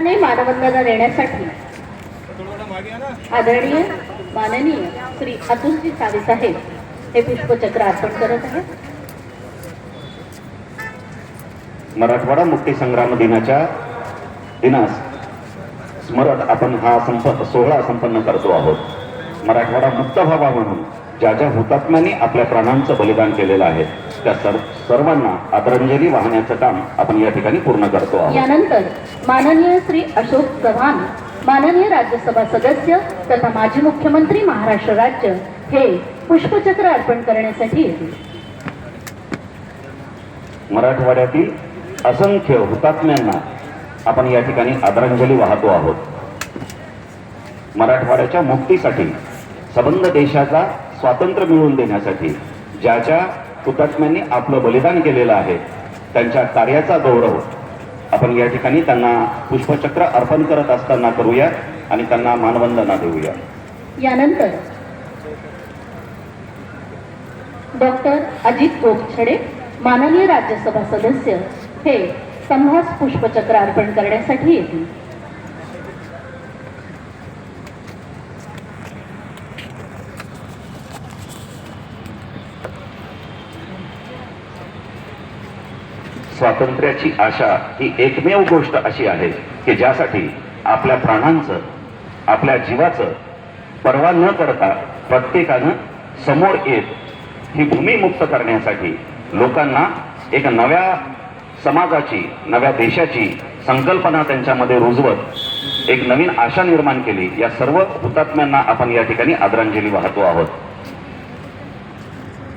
ने मानवंदना देण्यासाठी. आदरणीय माननीय श्री अतुलजी सावे साहेब हे पुष्पचक्र अर्पण करत आहेत. मराठवाडा मुक्ती संग्राम दिनाच्या दिनास स्मरण आपण हा संप सोहळा संपन्न करतो आहोत. मराठवाडा मुक्त व्हावा म्हणून. ज्या ज्या हुतात्म्यांनी आपल्या प्राणांचं बलिदान केलेलं आहे त्या सर्व सर्वांना आदरांजली वाहण्याचं काम आपण या ठिकाणी पूर्ण करतो आहोत. यानंतर माननीय श्री अशोक चव्हाण माननीय राज्यसभा सदस्य तथा माजी मुख्यमंत्री महाराष्ट्र राज्य हे पुष्पचक्र अर्पण करण्यासाठी येतील. मराठवाड्यातील असंख्य हुतात्म्यांना आपण या ठिकाणी आदरांजली वाहतो आहोत. मराठवाड्याच्या मुक्तीसाठी सबंध देशाचा स्वातंत्र्य मिळवून देण्यासाठी ज्या ज्या हुतात्म्यांनी आपलं बलिदान केलेलं आहे त्यांच्या कार्याचा गौरव आपण या ठिकाणी त्यांना पुष्पचक्र अर्पण करत असताना करूया आणि त्यांना मानवंदना देऊया. यानंतर डॉक्टर अजित गोपछडे माननीय राज्यसभा सदस्य हे संभास पुष्पचक्र अर्पण करण्यासाठी येतील. स्वातंत्र्याची आशा ही एकमेव गोष्ट अशी आहे की ज्यासाठी आपल्या प्राणांचं आपल्या जीवाचं पर्वा न करता प्रत्येकानं समोर येत ही भूमी मुक्त करण्यासाठी लोकांना एक नव्या समाजाची नव्या देशाची संकल्पना त्यांच्यामध्ये रुजवत एक नवीन आशा निर्माण केली. या सर्व हुतात्म्यांना आपण या ठिकाणी आदरांजली वाहतो आहोत.